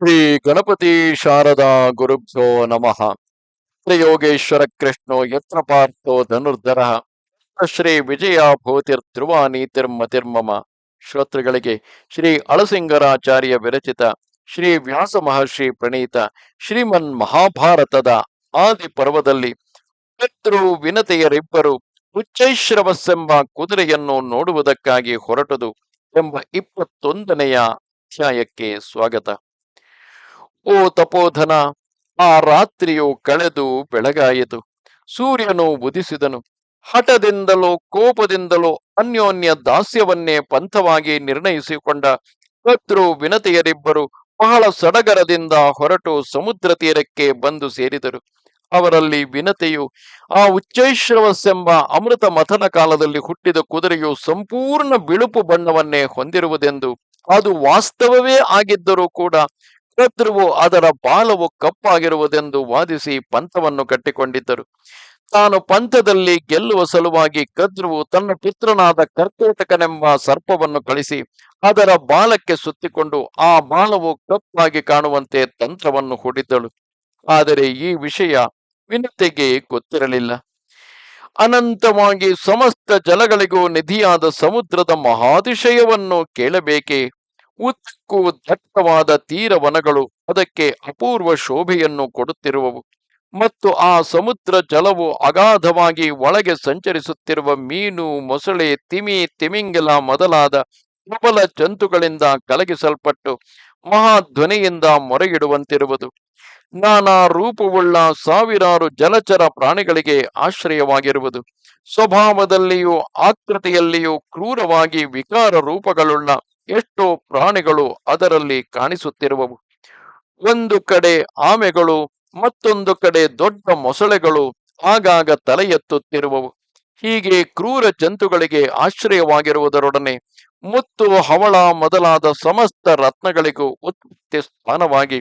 ಶ್ರೀ ಗಣಪತಿ ಶಾರದಾ ಗುರುಭ್ಯೋ ನಮಃ. ಯೋಗೇಶ್ವರ ಕೃಷ್ಣೋ ಯತ್ರ ಪಾರ್ಥೋ ಧನುರ್ಧರ. ಶ್ರೀ ವಿಜಯ ಭೂತಿರ್ ನೀತಿರ್ಮತಿರ್ಮಮ ಶ್ರೋತೃಗಳಿಗೆ ಶ್ರೀ ಅಳಸಿಂಗರಾಚಾರ್ಯ ವಿರಚಿತ ಶ್ರೀ ವ್ಯಾಸ ಮಹರ್ಷಿ ಪ್ರಣೀತ ಶ್ರೀಮನ್ ಮಹಾಭಾರತದ ಆದಿ ಪರ್ವದಲ್ಲಿ ಪಿತೃ ವಿನತೆಯರಿಬ್ಬರು ಉಚ್ಚೈಶ್ರವಸ್ಸೆಂಬ ಕುದುರೆಯನ್ನು ನೋಡುವುದಕ್ಕಾಗಿ ಹೊರಟದು ಎಂಬ ಇಪ್ಪತ್ತೊಂದನೆಯ ಅಧ್ಯಾಯಕ್ಕೆ ಸ್ವಾಗತ. ಓ ತಪೋಧನ, ಆ ರಾತ್ರಿಯು ಕಳೆದು ಬೆಳಗಾಯಿತು. ಸೂರ್ಯನು ಉದಿಸಿದನು ಹಠದಿಂದಲೋ ಕೋಪದಿಂದಲೋ ಅನ್ಯೋನ್ಯ ದಾಸ್ಯವನ್ನೇ ಪಂಥವಾಗಿ ನಿರ್ಣಯಿಸಿಕೊಂಡ ಕರ್ತೃ ವಿನತೆಯರಿಬ್ಬರು ಬಹಳ ಸಡಗರದಿಂದ ಹೊರಟು ಸಮುದ್ರ ತೀರಕ್ಕೆ ಬಂದು ಸೇರಿದರು. ಅವರಲ್ಲಿ ವಿನತೆಯು, ಆ ಉಚ್ಚೈಶ್ರವಸ್ಸೆಂಬ ಅಮೃತ ಮಥನ ಕಾಲದಲ್ಲಿ ಹುಟ್ಟಿದ ಕುದುರೆಯು ಸಂಪೂರ್ಣ ಬಿಳುಪು ಬಣ್ಣವನ್ನೇ ಹೊಂದಿರುವುದೆಂದು, ಅದು ವಾಸ್ತವವೇ ಆಗಿದ್ದರೂ ಕೂಡ ಕರ್ತೃವು ಅದರ ಬಾಲವು ಕಪ್ಪಾಗಿರುವುದೆಂದು ವಾದಿಸಿ ಪಂಥವನ್ನು ಕಟ್ಟಿಕೊಂಡಿದ್ದರು. ತಾನು ಪಂಥದಲ್ಲಿ ಗೆಲ್ಲುವ ಸಲುವಾಗಿ ಕದ್ರುವು ತನ್ನ ಪುತ್ರನಾದ ಕರ್ಕೋಟಕನೆಂಬ ಸರ್ಪವನ್ನು ಕಳಿಸಿ ಅದರ ಬಾಲಕ್ಕೆ ಸುತ್ತಿಕೊಂಡು ಆ ಬಾಲವು ಕಪ್ಪಾಗಿ ಕಾಣುವಂತೆ ತಂತ್ರವನ್ನು ಹೂಡಿದ್ದಳು. ಆದರೆ ಈ ವಿಷಯ ವಿನತೆಗೆ ಗೊತ್ತಿರಲಿಲ್ಲ. ಅನಂತವಾಗಿ ಸಮಸ್ತ ಜಲಗಳಿಗೂ ನಿಧಿಯಾದ ಸಮುದ್ರದ ಮಹಾತಿಶಯವನ್ನು ಕೇಳಬೇಕೆ? ಉದ್ದಕ್ಕೂ ದಟ್ಟವಾದ ತೀರವನಗಳು ಅದಕ್ಕೆ ಅಪೂರ್ವ ಶೋಭೆಯನ್ನು ಕೊಡುತ್ತಿರುವವು. ಮತ್ತು ಆ ಸಮುದ್ರ ಜಲವು ಅಗಾಧವಾಗಿ ಒಳಗೆ ಸಂಚರಿಸುತ್ತಿರುವ ಮೀನು, ಮೊಸಳೆ, ತಿಮಿ, ತಿಮಿಂಗಲ ಮೊದಲಾದ ಪ್ರಬಲ ಜಂತುಗಳಿಂದ ಕಲಗಿಸಲ್ಪಟ್ಟು ಮಹಾಧ್ವನಿಯಿಂದ ಮೊರೆಗಿಡುವಂತಿರುವುದು ನಾನಾ ರೂಪವುಳ್ಳ ಸಾವಿರಾರು ಜಲಚರ ಪ್ರಾಣಿಗಳಿಗೆ ಆಶ್ರಯವಾಗಿರುವುದು. ಸ್ವಭಾವದಲ್ಲಿಯೂ, ಆಕೃತಿಯಲ್ಲಿಯೂ ಕ್ರೂರವಾಗಿ ವಿಕಾರ ರೂಪಗಳುಳ್ಳ ಎಷ್ಟೋ ಪ್ರಾಣಿಗಳು ಅದರಲ್ಲಿ ಕಾಣಿಸುತ್ತಿರುವವು. ಒಂದು ಕಡೆ ಆಮೆಗಳು, ಮತ್ತೊಂದು ಕಡೆ ದೊಡ್ಡ ಮೊಸಳೆಗಳು ಆಗಾಗ ತಲೆ ಎತ್ತುತ್ತಿರುವವು. ಹೀಗೆ ಕ್ರೂರ ಜಂತುಗಳಿಗೆ ಆಶ್ರಯವಾಗಿರುವುದರೊಡನೆ ಮುತ್ತು, ಹವಳ ಮೊದಲಾದ ಸಮಸ್ತ ರತ್ನಗಳಿಗೂ ಉತ್ಪತ್ತಿ ಸ್ಥಾನವಾಗಿ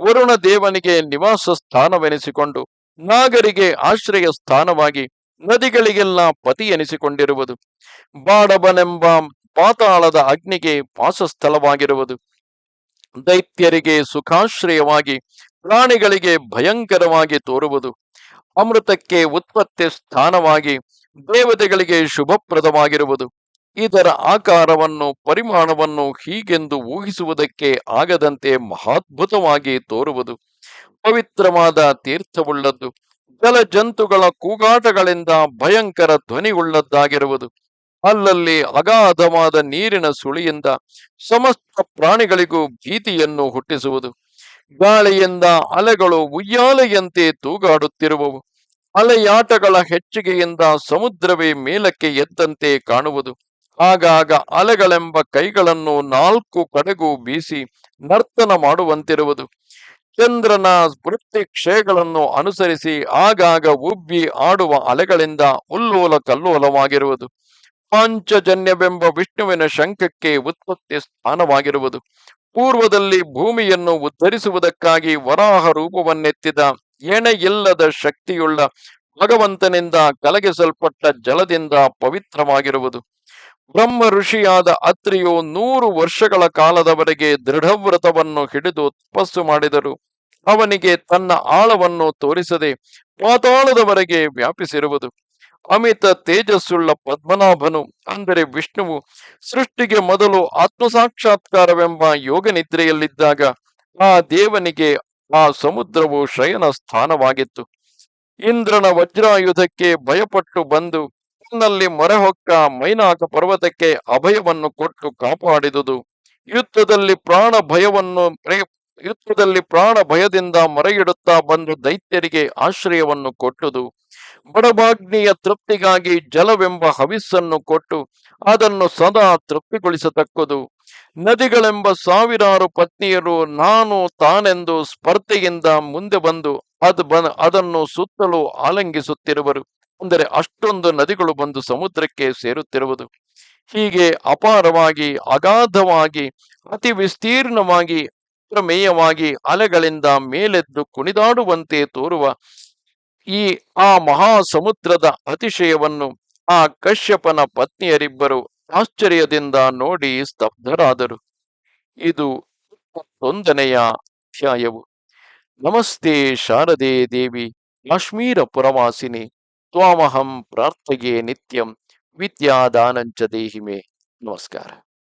ವರುಣ ದೇವನಿಗೆ ನಿವಾಸ ಸ್ಥಾನವೆನಿಸಿಕೊಂಡು ನಾಗರಿಗೆ ಆಶ್ರಯ ಸ್ಥಾನವಾಗಿ ನದಿಗಳಿಗೆಲ್ಲ ಪತಿ ಎನಿಸಿಕೊಂಡಿರುವುದು. ಬಾಡಬನೆಂಬ ಪಾತಾಳದ ಅಗ್ನಿಗೆ ವಾಸಸ್ಥಳವಾಗಿರುವುದು. ದೈತ್ಯರಿಗೆ ಸುಖಾಶ್ರಯವಾಗಿ, ಪ್ರಾಣಿಗಳಿಗೆ ಭಯಂಕರವಾಗಿ ತೋರುವುದು. ಅಮೃತಕ್ಕೆ ಉತ್ಪತ್ತಿ ಸ್ಥಾನವಾಗಿ, ದೇವತೆಗಳಿಗೆ ಶುಭಪ್ರದವಾಗಿರುವುದು. ಇದರ ಆಕಾರವನ್ನು, ಪರಿಮಾಣವನ್ನು ಹೀಗೆಂದು ಊಹಿಸುವುದಕ್ಕೆ ಆಗದಂತೆ ಮಹಾದ್ಭುತವಾಗಿ ತೋರುವುದು. ಪವಿತ್ರವಾದ ತೀರ್ಥವುಳ್ಳದ್ದು, ಜಲಜಂತುಗಳ ಕೂಗಾಟಗಳಿಂದ ಭಯಂಕರ ಧ್ವನಿಯುಳ್ಳದ್ದಾಗಿರುವುದು. ಅಲ್ಲಲ್ಲಿ ಅಗಾಧವಾದ ನೀರಿನ ಸುಳಿಯಿಂದ ಸಮಸ್ತ ಪ್ರಾಣಿಗಳಿಗೂ ಭೀತಿಯನ್ನು ಹುಟ್ಟಿಸುವುದು. ಗಾಳಿಯಿಂದ ಅಲೆಗಳು ಉಯ್ಯಾಲೆಯಂತೆ ತೂಗಾಡುತ್ತಿರುವವು. ಅಲೆಯಾಟಗಳ ಹೆಚ್ಚಿಗೆಯಿಂದ ಸಮುದ್ರವೇ ಮೇಲಕ್ಕೆ ಎದ್ದಂತೆ ಕಾಣುವುದು. ಆಗಾಗ ಅಲೆಗಳೆಂಬ ಕೈಗಳನ್ನು ನಾಲ್ಕು ಕಡೆಗೂ ಬೀಸಿ ನರ್ತನ ಮಾಡುವಂತಿರುವುದು. ಚಂದ್ರನ ವೃತ್ತಿ ಕ್ಷಯಗಳನ್ನು ಅನುಸರಿಸಿ ಆಗಾಗ ಉಬ್ಬಿ ಆಡುವ ಅಲೆಗಳಿಂದ ಉಲ್ಲೋಲ ಕಲ್ಲೋಲವಾಗಿರುವುದು. ಪಾಂಚಜನ್ಯವೆಂಬ ವಿಷ್ಣುವಿನ ಶಂಖಕ್ಕೆ ಉತ್ಪತ್ತಿ ಸ್ಥಾನವಾಗಿರುವುದು. ಪೂರ್ವದಲ್ಲಿ ಭೂಮಿಯನ್ನು ಉದ್ಧರಿಸುವುದಕ್ಕಾಗಿ ವರಾಹ ರೂಪವನ್ನೆತ್ತಿದ ಎಣೆಯಿಲ್ಲದ ಶಕ್ತಿಯುಳ್ಳ ಭಗವಂತನಿಂದ ಕಲಗಿಸಲ್ಪಟ್ಟ ಜಲದಿಂದ ಪವಿತ್ರವಾಗಿರುವುದು. ಬ್ರಹ್ಮ ಋಷಿಯಾದ ಅತ್ರಿಯು ನೂರು ವರ್ಷಗಳ ಕಾಲದವರೆಗೆ ದೃಢವ್ರತವನ್ನು ಹಿಡಿದು ತಪಸ್ಸು ಮಾಡಿದರು. ಅವನಿಗೆ ತನ್ನ ಆಳವನ್ನು ತೋರಿಸದೆ ಪಾತಾಳದವರೆಗೆ ವ್ಯಾಪಿಸಿರುವುದು. ಅಮಿತ ತೇಜಸ್ಸುಳ್ಳ ಪದ್ಮನಾಭನು, ಅಂದರೆ ವಿಷ್ಣುವು, ಸೃಷ್ಟಿಗೆ ಮೊದಲು ಆತ್ಮಸಾಕ್ಷಾತ್ಕಾರವೆಂಬ ಯೋಗ ನಿದ್ರೆಯಲ್ಲಿದ್ದಾಗ ಆ ದೇವನಿಗೆ ಆ ಸಮುದ್ರವು ಶಯನ ಸ್ಥಾನವಾಗಿತ್ತು. ಇಂದ್ರನ ವಜ್ರಾಯುಧಕ್ಕೆ ಭಯಪಟ್ಟು ಬಂದು ತನ್ನಲ್ಲಿ ಮೊರೆಹೊಕ್ಕ ಮೈನಾಕ ಪರ್ವತಕ್ಕೆ ಅಭಯವನ್ನು ಕೊಟ್ಟು ಕಾಪಾಡಿದುದು. ಯುದ್ಧದಲ್ಲಿ ಪ್ರಾಣ ಭಯವನ್ನು ಯುದ್ಧದಲ್ಲಿ ಪ್ರಾಣ ಭಯದಿಂದ ಮೊರೆಯಿಡುತ್ತಾ ಬಂದು ದೈತ್ಯರಿಗೆ ಆಶ್ರಯವನ್ನು ಕೊಟ್ಟುದು. ಬಡಭಾಗ್ನಿಯ ತೃಪ್ತಿಗಾಗಿ ಜಲವೆಂಬ ಹವಿಸ್ಸನ್ನು ಕೊಟ್ಟು ಅದನ್ನು ಸದಾ ತೃಪ್ತಿಗೊಳಿಸತಕ್ಕದು. ನದಿಗಳೆಂಬ ಸಾವಿರಾರು ಪತ್ನಿಯರು ನಾನು ತಾನೆಂದು ಸ್ಪರ್ಧೆಯಿಂದ ಮುಂದೆ ಬಂದು ಅದ್ ಅದನ್ನು ಸುತ್ತಲೂ ಆಲಂಗಿಸುತ್ತಿರುವರು. ಅಂದರೆ ಅಷ್ಟೊಂದು ನದಿಗಳು ಬಂದು ಸಮುದ್ರಕ್ಕೆ ಸೇರುತ್ತಿರುವುದು. ಹೀಗೆ ಅಪಾರವಾಗಿ, ಅಗಾಧವಾಗಿ, ಅತಿ ವಿಸ್ತೀರ್ಣವಾಗಿ ಪ್ರಮೇಯವಾಗಿ ಅಲೆಗಳಿಂದ ಮೇಲೆದ್ದು ಕುಣಿದಾಡುವಂತೆ ತೋರುವ ಈ ಆ ಮಹಾಸಮುದ್ರದ ಅತಿಶಯವನ್ನು ಆ ಕಶ್ಯಪನ ಪತ್ನಿಯರಿಬ್ಬರು ಆಶ್ಚರ್ಯದಿಂದ ನೋಡಿ ಸ್ತಬ್ಧರಾದರು. ಇದು ಒಂದನೆಯ ಅಧ್ಯಾಯವು. ನಮಸ್ತೆ ಶಾರದೆ ದೇವಿ, ಕಾಶ್ಮೀರ ಪುರವಾಸಿನಿ, ತ್ವಾಮಹಂ ಪ್ರಾರ್ಥಗೆ ನಿತ್ಯಂ ವಿದ್ಯಾದಾನಂಚ ದೇಹಿಮೆ. ನಮಸ್ಕಾರ.